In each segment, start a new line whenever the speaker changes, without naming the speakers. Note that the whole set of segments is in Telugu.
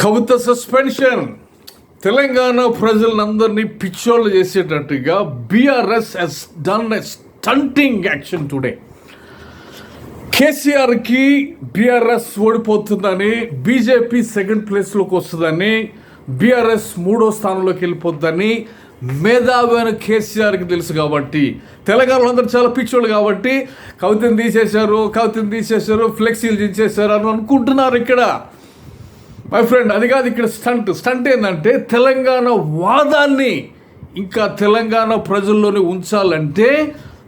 కవిత సస్పెన్షన్ తెలంగాణ ప్రజలందరినీ పిచ్చోళ్ళు చేసేటట్టుగా BRS has done a stunting action today కేసీఆర్కి బీఆర్ఎస్ ఓడిపోతుందని బీజేపీ సెకండ్ ప్లేస్లోకి వస్తుందని బీఆర్ఎస్ మూడో స్థానంలోకి వెళ్ళిపోద్దని మేధావైన కేసీఆర్కి తెలుసు కాబట్టి తెలంగాణలో అందరూ చాలా పిచ్చోళ్ళు కాబట్టి కవితను తీసేశారు కవితను తీసేశారు ఫ్లెక్సీలు తీసేశారు అని అనుకుంటున్నారు ఇక్కడ. మై ఫ్రెండ్ అది కాదు ఇక్కడ స్టంట్ స్టంట్ ఏంటంటే తెలంగాణ వాదాన్ని ఇంకా తెలంగాణ ప్రజల్లోనే ఉంచాలంటే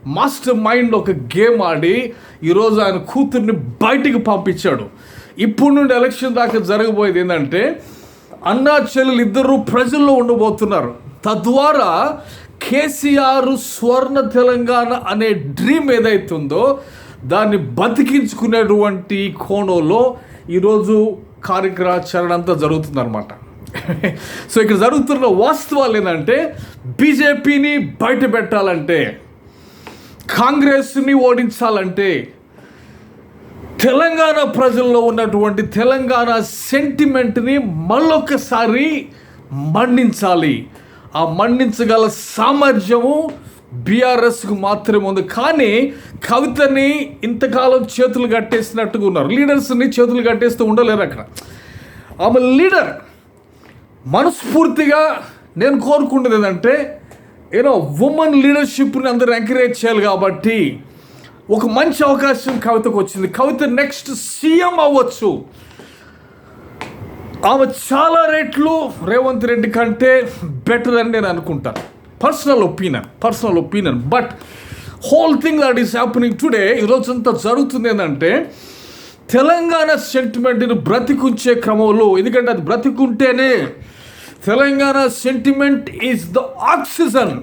మాస్టర్ మైండ్ ఒక గేమ్ ఆడి ఈరోజు ఆయన కూతుర్ని బయటికి పంపించాడు. ఇప్పుడు నుండి ఎలక్షన్ దాకా జరగబోయేది ఏంటంటే అన్నా చెల్లెలు ఇద్దరు ప్రజల్లో ఉండబోతున్నారు. తద్వారా కేసీఆర్ స్వర్ణ తెలంగాణ అనే డ్రీమ్ ఏదైతుందో దాన్ని బతికించుకునేటువంటి కోణంలో ఈరోజు కార్యక్రాచరణ అంతా జరుగుతుందన్నమాట. సో ఇక్కడ జరుగుతున్న వాస్తవాలు ఏంటంటే బీజేపీని బయట పెట్టాలంటే కాంగ్రెస్ని ఓడించాలంటే తెలంగాణ ప్రజల్లో ఉన్నటువంటి తెలంగాణ సెంటిమెంట్ని మళ్ళొకసారి మండించాలి ఆ మండించగల సామర్థ్యము బీఆర్ఎస్కు మాత్రమే ఉంది. కానీ కవితని ఇంతకాలం చేతులు కట్టేసినట్టుగా ఉన్నారు. లీడర్స్ని చేతులు కట్టేస్తూ ఉండలేరు అక్కడ. ఆమె లీడర్ మనస్ఫూర్తిగా నేను కోరుకుంటుంది ఏంటంటే ఏదో ఉమెన్ లీడర్షిప్ని అందరూ ఎంకరేజ్ చేయాలి కాబట్టి ఒక మంచి అవకాశం కవితకు వచ్చింది. కవిత నెక్స్ట్ సీఎం అవ్వచ్చు. ఆమె చాలా రేట్లు రేవంత్ రెడ్డి కంటే బెటర్ అని నేను అనుకుంటాను. Personal opinion personal opinion but whole thing that is happening today ఈరోజంతా జరుగుతుంది ఏంటంటే తెలంగాణ సెంటిమెంట్ని బ్రతికుంచే క్రమంలో ఎందుకంటే అది బ్రతికుంటేనే Telangana sentiment is the oxygen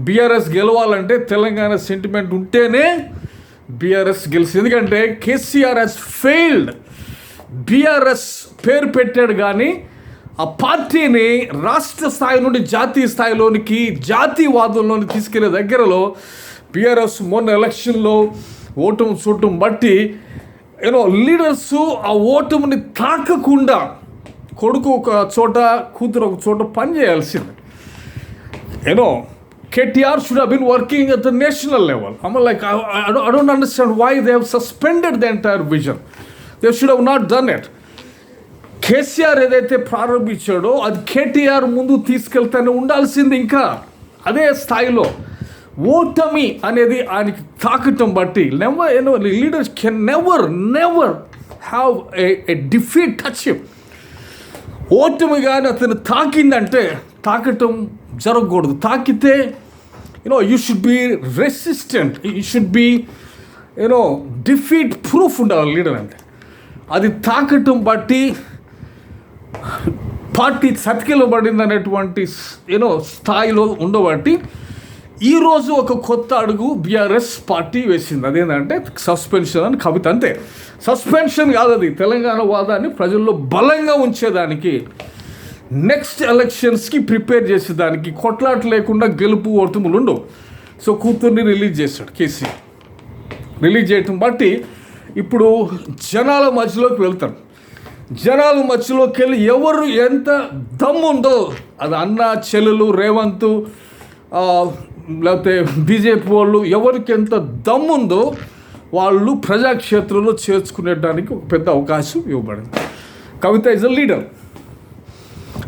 BRS గెలవాలంటే తెలంగాణ సెంటిమెంట్ ఉంటేనే బీఆర్ఎస్ గెలిచి ఎందుకంటే కేసీఆర్ హెస్ ఫెయిల్డ్ బీఆర్ఎస్ పేరు పెట్టాడు కానీ ఆ పార్టీని రాష్ట్ర స్థాయి నుండి జాతీయ స్థాయిలోనికి జాతీయవాదంలోని తీసుకెళ్ళే దగ్గరలో పిఆర్ఎస్ మొన్న ఎలక్షన్లో ఓటమి చూడటం బట్టి యూనో లీడర్స్ ఆ ఓటమిని తాకకుండా కొడుకు ఒక చోట కూతురు ఒక చోట పని చేయాల్సింది. You know KTR should have working at the national level I'm like I don't understand why they have suspended the entire vision they should have not done it KCR ఏదైతే ప్రారంభించాడో అది కేటీఆర్ ముందు తీసుకెళ్తానే ఉండాల్సింది ఇంకా అదే స్థాయిలో ఓటమి అనేది ఆయనకి తాకటం బట్టి never know leaders can never never have a defeat touch ఓటమి కానీ అతను తాకిందంటే తాకటం జరగకూడదు. తాకితే you know you should be resistant you should be you know defeat proof ఉండాలి లీడర్ అంటే. అది తాకటం బట్టి పార్టీ సతికిలబడింది అనేటువంటి యూనో స్థాయిలో ఉండబట్టి ఈరోజు ఒక కొత్త అడుగు బీఆర్ఎస్ పార్టీ వేసింది. అదేంటంటే సస్పెన్షన్ అని కవిత అంతే. సస్పెన్షన్ కాదు అది తెలంగాణ వాదాన్ని ప్రజల్లో బలంగా ఉంచేదానికి నెక్స్ట్ ఎలక్షన్స్కి ప్రిపేర్ చేసేదానికి కొట్లాట లేకుండా గెలుపు ఓటములు ఉండవు. సో కూతుర్ని రిలీజ్ చేశాడు కేసీఆర్. రిలీజ్ చేయటం బట్టి ఇప్పుడు జనాల మధ్యలోకి వెళ్తారు జనాల మధ్యలోకి వెళ్ళి ఎవరు ఎంత దమ్ముందో అది అన్న చెల్లెలు రేవంత్ లేకపోతే బీజేపీ వాళ్ళు ఎవరికి ఎంత దమ్ముందో వాళ్ళు ప్రజాక్షేత్రంలో చేర్చుకునేటానికి ఒక పెద్ద అవకాశం ఇవ్వబడింది. Kavitha is a leader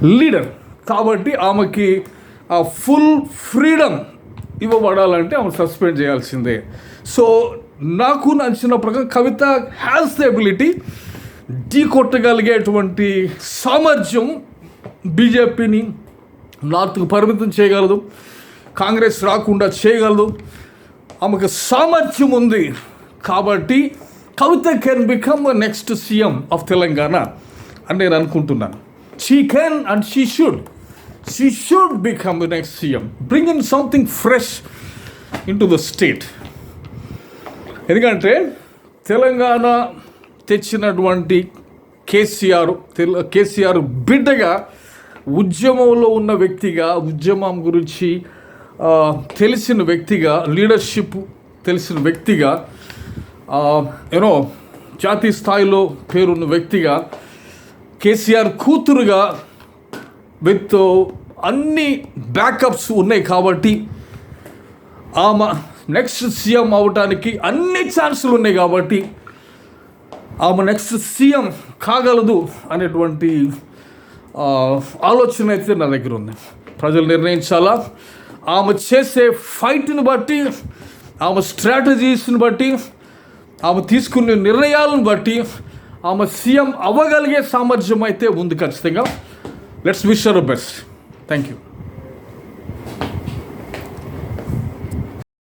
leader కాబట్టి ఆమెకి ఆ ఫుల్ ఫ్రీడమ్ ఇవ్వబడాలంటే ఆమె సస్పెండ్ చేయాల్సిందే. సో నాకు నచ్చిన ప్రకారం కవిత హ్యాస్ ద ఎబిలిటీ ఢీ కొట్టగలిగేటువంటి సామర్థ్యం బీజేపీని నార్త్కు పరిమితం చేయగలదు కాంగ్రెస్ రాకుండా చేయగలదు. ఆమెకు సామర్థ్యం ఉంది కాబట్టి Kavitha can become next CM of Telangana అని నేను అనుకుంటున్నాను. She can and she should she should become the next CM bring in something fresh into the state ఎందుకంటే తెలంగాణ తెచ్చినటువంటి కేసీఆర్ కేసీఆర్ బిడ్డగా ఉద్యమంలో ఉన్న వ్యక్తిగా ఉద్యమం గురించి తెలిసిన వ్యక్తిగా లీడర్షిప్ తెలిసిన వ్యక్తిగా యూనో జాతీయ స్థాయిలో పేరున్న వ్యక్తిగా కేసీఆర్ కూతురుగా విత్ అన్ని బ్యాకప్స్ ఉన్నాయి కాబట్టి ఆమె నెక్స్ట్ సీఎం అవటానికి అన్ని ఛాన్సులు ఉన్నాయి కాబట్టి ఆమె నెక్స్ట్ సీఎం కాగలదు అనేటువంటి ఆలోచన అయితే నా దగ్గర ఉంది. ప్రజలు నిర్ణయించాలా? ఆమె చేసే ఫైట్ని బట్టి ఆమె స్ట్రాటజీస్ని బట్టి ఆమె తీసుకునే నిర్ణయాలను బట్టి ఆమె సీఎం అవ్వగలిగే సామర్థ్యం అయితే ఉంది ఖచ్చితంగా. Let's wish our best thank you